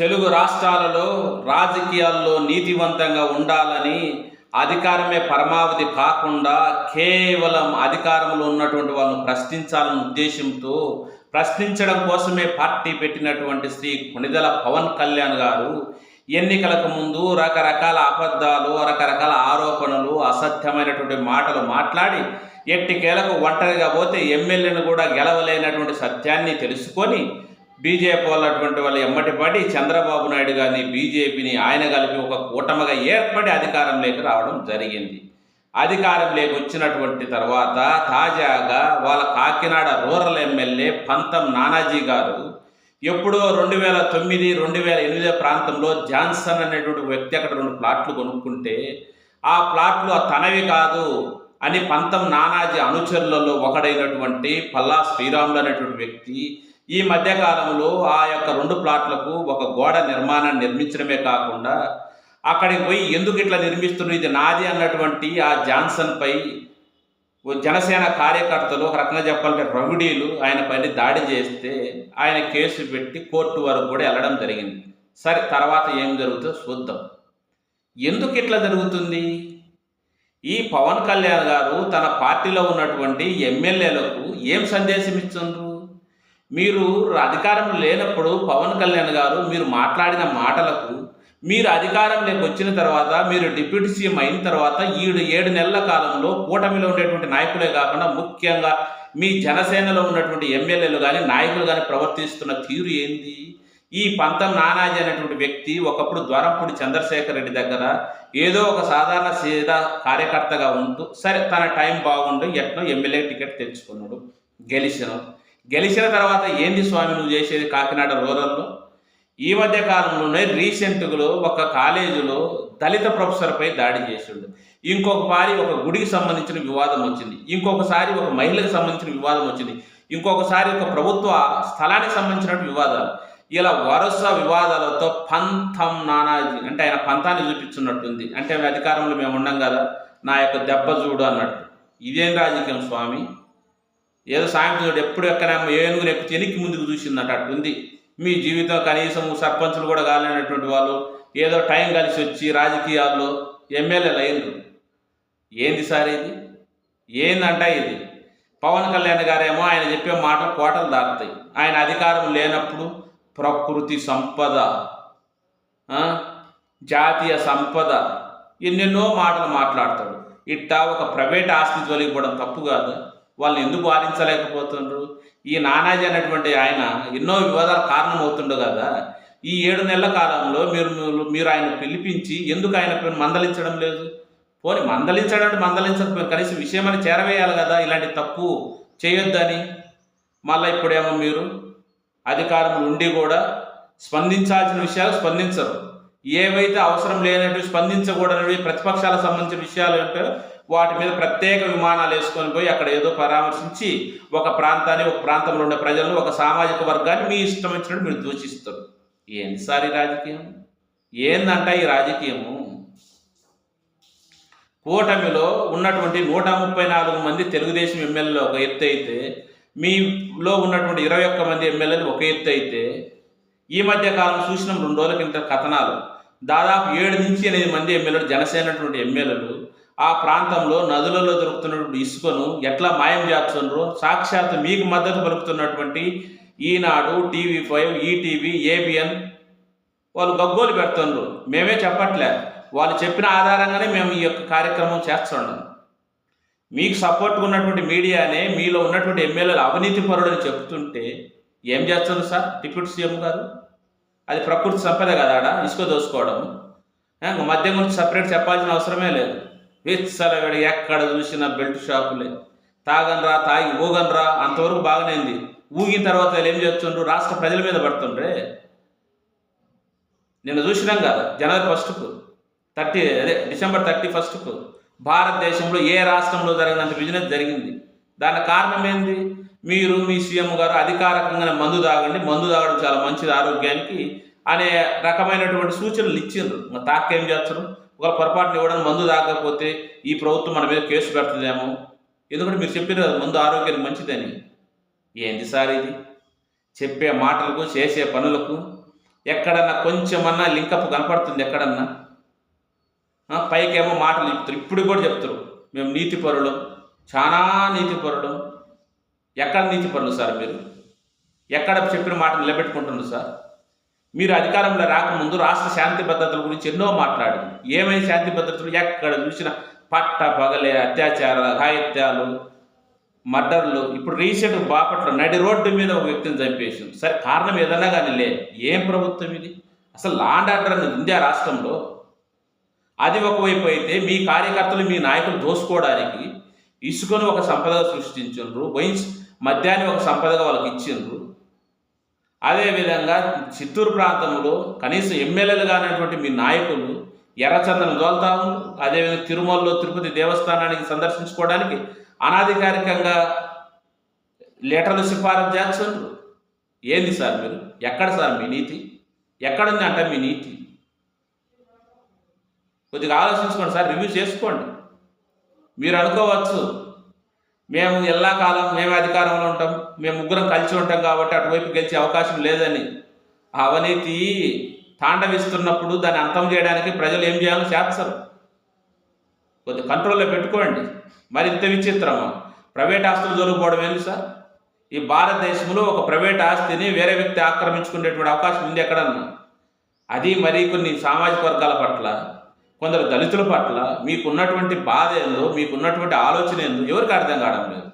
తెలుగు రాష్ట్రాలలో రాజకీయాల్లో నీతివంతంగా ఉండాలని అధికారమే పరమావధి కాకుండా కేవలం అధికారంలో ఉన్నటువంటి వాళ్ళను ప్రశ్నించాలన్న ఉద్దేశంతో ప్రశ్నించడం కోసమే పార్టీ పెట్టినటువంటి శ్రీ కొణిదల పవన్ కళ్యాణ్ గారు ఎన్నికలకు ముందు రకరకాల అబద్ధాలు రకరకాల ఆరోపణలు అసత్యమైనటువంటి మాటలు మాట్లాడి ఎట్టికేలకు ఒంటరిగా పోతే ఎమ్మెల్యేను కూడా గెలవలేనటువంటి సత్యాన్ని తెలుసుకొని బీజేపీ వాళ్ళటువంటి వాళ్ళు ఎమ్మటిపాటి చంద్రబాబు నాయుడు గారిని బీజేపీని ఆయన కలిపి ఒక కూటమిగా ఏర్పడి అధికారంలోకి రావడం జరిగింది. అధికారంలోకి వచ్చినటువంటి తర్వాత తాజాగా వాళ్ళ కాకినాడ రూరల్ ఎమ్మెల్యే పంతం నానాజీ గారు ఎప్పుడో రెండు వేల తొమ్మిది రెండు వేల ఎనిమిదో ప్రాంతంలో జాన్సన్ అనేటువంటి వ్యక్తి అక్కడ రెండు ప్లాట్లు కొనుక్కుంటే ఆ ప్లాట్లు తనవి కాదు అని పంతం నానాజీ అనుచరులలో ఒకడైనటువంటి పల్లా శ్రీరాములు అనేటువంటి వ్యక్తి ఈ మధ్యకాలంలో ఆ యొక్క రెండు ప్లాట్లకు ఒక గోడ నిర్మాణాన్ని నిర్మించడమే కాకుండా అక్కడికి పోయి ఎందుకు ఇట్లా నిర్మిస్తున్నారు? ఇది నాది అన్నటువంటి ఆ జాన్సన్ పై జనసేన కార్యకర్తలు ఒక రకంగా చెప్పాలంటే రౌడీలు ఆయన పైన దాడి చేస్తే ఆయన కేసు పెట్టి కోర్టు వరకు కూడా వెళ్ళడం జరిగింది. సరే తర్వాత ఏం జరుగుతుందో చూద్దాం. ఎందుకు ఇట్లా జరుగుతుంది? ఈ పవన్ కళ్యాణ్ గారు తన పార్టీలో ఉన్నటువంటి ఎమ్మెల్యేలకు ఏం సందేశం ఇచ్చుండ్రు? మీరు అధికారం లేనప్పుడు పవన్ కళ్యాణ్ గారు మీరు మాట్లాడిన మాటలకు మీరు అధికారంలోకి వచ్చిన తర్వాత మీరు డిప్యూటీ సీఎం అయిన తర్వాత ఈడు ఏడు నెలల కాలంలో కూటమిలో ఉండేటువంటి నాయకులే కాకుండా ముఖ్యంగా మీ జనసేనలో ఉన్నటువంటి ఎమ్మెల్యేలు కానీ నాయకులు కానీ ప్రవర్తిస్తున్న తీరు ఏంది? ఈ పంతం నానాజీ అనేటువంటి వ్యక్తి ఒకప్పుడు ద్వారంపూడి చంద్రశేఖర్ రెడ్డి దగ్గర ఏదో ఒక సాధారణ సీదా కార్యకర్తగా ఉంటూ సరే తన టైం బాగుండు ఎట్నో ఎమ్మెల్యే టికెట్ తెచ్చుకున్నాడు గెలిచిన. గెలిచిన తర్వాత ఏంది స్వామి నువ్వు చేసేది కాకినాడ రూరల్లో? ఈ మధ్య కాలంలోనే రీసెంట్గా ఒక కాలేజీలో దళిత ప్రొఫెసర్పై దాడి చేసిండు. ఇంకొకసారి ఒక గుడికి సంబంధించిన వివాదం వచ్చింది. ఇంకొకసారి ఒక మహిళకు సంబంధించిన వివాదం వచ్చింది. ఇంకొకసారి ఒక ప్రభుత్వ స్థలానికి సంబంధించిన వివాదాలు. ఇలా వరుస వివాదాలతో పంతం నానాజీ అంటే ఆయన పంతాన్ని చూపించున్నట్టుంది. అంటే అధికారంలో మేము ఉండం కదా నా యొక్క దెబ్బ చూడు అన్నట్టు. ఇదేం రాజకీయం స్వామి? ఏదో సాయంత్రం ఎప్పుడు ఎక్కడ ఏనుగురు ఎక్కువ వెనక్కి ముందుకు చూసిందట. అట్టుంది మీ జీవితం కనీసం సర్పంచులు కూడా కాలేనటువంటి వాళ్ళు ఏదో టైం కలిసి వచ్చి రాజకీయాల్లో ఎమ్మెల్యేలు లైన్లు ఏంది సార్ ఇది? ఏందంట ఇది? పవన్ కళ్యాణ్ గారేమో ఆయన చెప్పే మాటలు కోటలు దాటుతాయి. ఆయన అధికారం లేనప్పుడు ప్రకృతి సంపద జాతీయ సంపద ఎన్నెన్నో మాటలు మాట్లాడతాడు. ఇట్టా ఒక ప్రైవేట్ ఆస్తి తొలగిపోవడం తప్పు కాదు. వాళ్ళని ఎందుకు వారించలేకపోతుండ్రు ఈ నానాజీ అనేటువంటి ఆయన ఎన్నో వివాదాల కారణమవుతుండు కదా. ఈ ఏడు నెలల కాలంలో మీరు మీరు ఆయన పిలిపించి ఎందుకు ఆయన మందలించడం లేదు? పోనీ మందలించడం అంటే మందలించకపోయిన కనీసం విషయమని చేరవేయాలి కదా. ఇలాంటి తప్పు చేయొద్దని. మళ్ళీ ఇప్పుడేమో మీరు అధికారంలో ఉండి కూడా స్పందించాల్సిన విషయాలు స్పందించరు. ఏవైతే అవసరం లేనట్టు స్పందించకూడనివి ప్రతిపక్షాలకు సంబంధించిన విషయాలు ఉంటాయో వాటి మీద ప్రత్యేక విమానాలు వేసుకొని పోయి అక్కడ ఏదో పరామర్శించి ఒక ప్రాంతాన్ని ఒక ప్రాంతంలో ఉండే ప్రజలను ఒక సామాజిక వర్గాన్ని మీ ఇష్టం వచ్చినట్టు మీరు దూషిస్తారు. ఏంది సార్ ఈ రాజకీయం? ఏందంట ఈ రాజకీయము? కూటమిలో ఉన్నటువంటి నూట ముప్పై నాలుగు మంది తెలుగుదేశం ఎమ్మెల్యేలు ఒక ఎత్తు అయితే మీలో ఉన్నటువంటి ఇరవై ఒక్క మంది ఎమ్మెల్యేలు ఒక ఎత్తు అయితే ఈ మధ్య కాలం చూసిన రెండు రోజుల కింద కథనాలు. దాదాపు ఏడు నుంచి ఎనిమిది మంది ఎమ్మెల్యేలు జనసేనటువంటి ఎమ్మెల్యేలు ఆ ప్రాంతంలో నదులలో దొరుకుతున్నటువంటి ఇసుకను ఎట్లా మాయం చేస్తున్నారు? సాక్షాత్ మీకు మద్దతు పలుకుతున్నటువంటి Eenadu TV five ETV ABN వాళ్ళు గగ్గోలు పెడుతున్నారు. మేమే చెప్పట్లే. వాళ్ళు చెప్పిన ఆధారంగానే మేము ఈ యొక్క కార్యక్రమం చేస్తున్నాం. మీకు సపోర్ట్గా ఉన్నటువంటి మీడియానే మీలో ఉన్నటువంటి ఎమ్మెల్యేలు అవినీతి పరుడని చెప్తుంటే ఏం చేస్తున్నారు సార్? డిప్యూటీ సీఎం గారు? అది ప్రకృతి సంపద కదా ఆడ ఇసుక దోసుకోవడం. ఇంకా మద్యం గురించి సపరేట్ చెప్పాల్సిన అవసరమే లేదు. విచ్చలవిడ ఎక్కడ చూసినా బెల్ట్ షాపులే. తాగనరా తాగి ఊగనరా అంతవరకు బాగానేంది ఊగిన తర్వాత ఏం చేస్తుండ్రు? రాష్ట్ర ప్రజల మీద పడుతుండ్రే. నిన్న చూసినాం కదా జనవరి ఫస్ట్కు థర్టీ అదే డిసెంబర్ థర్టీ ఫస్ట్కు. భారతదేశంలో ఏ రాష్ట్రంలో జరిగినంత బిజినెస్ జరిగింది? దానికి కారణం ఏంది? మీరు మీ సీఎం గారు అధికారికంగా మందు తాగండి. మందు తాగడం చాలా మంచిది ఆరోగ్యానికి. అనే రకమైనటువంటి సూచనలు ఇచ్చిండ్రు. మరి తాకేం చేస్తారు ఒకవేళ పొరపాటున ఇవ్వడానికి మందు తాగకపోతే ఈ ప్రభుత్వం మన మీద కేసు పెడుతుందేమో? ఎందుకంటే మీరు చెప్పారు కదా మందు ఆరోగ్యానికి మంచిదని. ఏంది సార్ ఇది? చెప్పే మాటలకు చేసే పనులకు ఎక్కడన్నా కొంచెమన్నా లింకప్ కనపడుతుంది ఎక్కడన్నా? పైకేమో మాటలు చెప్తారు. ఇప్పుడు కూడా చెప్తారు. మేము నీతి పరులం చాలా నీతి పరులం ఎక్కడ నీతి పరులు సార్ మీరు? ఎక్కడ చెప్పిన మాట నిలబెట్టుకుంటున్నారు సార్? మీరు అధికారంలో రాకముందు రాష్ట్ర శాంతి భద్రతల గురించి ఎన్నో మాట్లాడింది. ఏమైనా శాంతి భద్రతలు ఎక్కడ చూసినా పట్ట పగలే అత్యాచారాలు అఘాయిత్యాలు మర్డర్లు. ఇప్పుడు రీసెంట్ బాపట్ల నడి రోడ్డు మీద ఒక వ్యక్తిని చంపేసింది. సరే కారణం ఏదన్నా కానీ లే ఏం ప్రభుత్వం ఇది? అసలు లాండ్ ఆర్డర్ అనేది ఉంది ఆ రాష్ట్రంలో? అది ఒకవైపు అయితే మీ కార్యకర్తలు మీ నాయకులు దోసుకోవడానికి ఇసుకను ఒక సంపదగా సృష్టించిండ్రు వైన్స్ మద్యాన్ని ఒక సంపదగా వాళ్ళకి ఇచ్చిండ్రు. అదేవిధంగా చిత్తూరు ప్రాంతంలో కనీసం ఎమ్మెల్యేలు కానటువంటి మీ నాయకులు ఎర్రచందనం దోల్తా ఉన్నారు అదేవిధంగా తిరుమలలో తిరుపతి దేవస్థానానికి సందర్శించుకోవడానికి అనాధికారికంగా లెటర్లు సిఫారసు చేస్తున్నారు ఏంది సార్ మీరు? ఎక్కడ సార్ మీ నీతి? ఎక్కడుంది అంట మీ నీతి? కొద్దిగా ఆలోచించుకోండి సార్ రివ్యూ చేసుకోండి. మీరు అనుకోవచ్చు మేము ఎల్లా కాలం మేము అధికారంలో ఉంటాం మేము ముగ్గురం కలిసి ఉంటాం కాబట్టి అటువైపు గెలిచే అవకాశం లేదని. అవినీతి తాండవిస్తున్నప్పుడు దాన్ని అంతం చేయడానికి ప్రజలు ఏం చేయాలో చేస్తారు. కొద్ది కంట్రోల్లో పెట్టుకోండి. మరి ఇంత విచిత్రమా. ప్రైవేట్ ఆస్తులు దొరికిపోవడం ఏంటి సార్? ఈ భారతదేశంలో ఒక ప్రైవేట్ ఆస్తిని వేరే వ్యక్తి ఆక్రమించుకునేటువంటి అవకాశం ఉంది ఎక్కడన్నా? అది మరి కొన్ని సామాజిక వర్గాల పట్ల కొందరు దళితుల పట్ల మీకున్నటువంటి బాధ ఏందో మీకున్నటువంటి ఆలోచన ఏందో ఎవరికి అర్థం కావడం లేదు.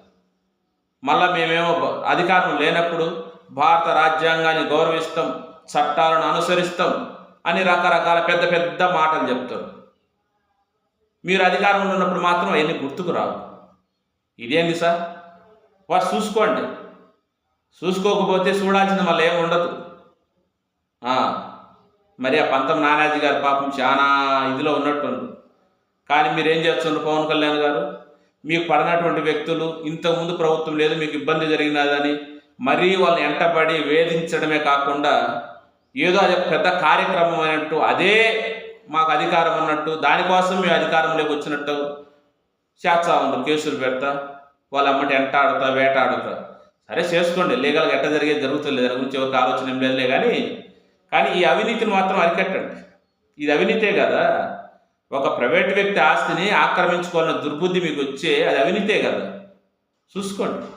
మళ్ళా మేమేమో అధికారం లేనప్పుడు భారత రాజ్యాంగాన్ని గౌరవిస్తాం చట్టాలను అనుసరిస్తాం అని రకరకాల పెద్ద పెద్ద మాటలు చెప్తారు. మీరు అధికారంలో ఉన్నప్పుడు మాత్రం అవన్నీ గుర్తుకు రావు. ఇదేంది సార్? వారు చూసుకోండి. చూసుకోకపోతే చూడాల్సింది మళ్ళీ ఏమి ఉండదు. మరి ఆ పంతం నానాజీ గారు పాపం చాలా ఇదిలో ఉన్నట్టుండు. కానీ మీరేం చేస్తున్నారు పవన్ కళ్యాణ్ గారు? మీకు పడినటువంటి వ్యక్తులు ఇంతకుముందు ప్రభుత్వం లేదు మీకు ఇబ్బంది జరిగినదని మరీ వాళ్ళని ఎంటపడి వేధించడమే కాకుండా ఏదో అది ఒక పెద్ద కార్యక్రమం అయినట్టు అదే మాకు అధికారం అన్నట్టు దానికోసం మేము అధికారంలోకి వచ్చినట్టు చేస్తా ఉండరు కేసులు పెడతా వాళ్ళ అమ్మటి ఎంటాడుతా వేటాడుతా. సరే చేసుకోండి లీగల్గా ఎట్ట జరిగేది జరుగుతుంది దాని గురించి ఎవరికి ఆలోచన ఏం లేదులే కానీ కానీ ఈ అవినీతిని మాత్రం అరికట్టండి. ఇది అవినీతే కదా? ఒక ప్రైవేట్ వ్యక్తి ఆస్తిని ఆక్రమించుకోవాలన్న దుర్బుద్ధి మీకు వచ్చే అది అవినీతే కదా? చూసుకోండి.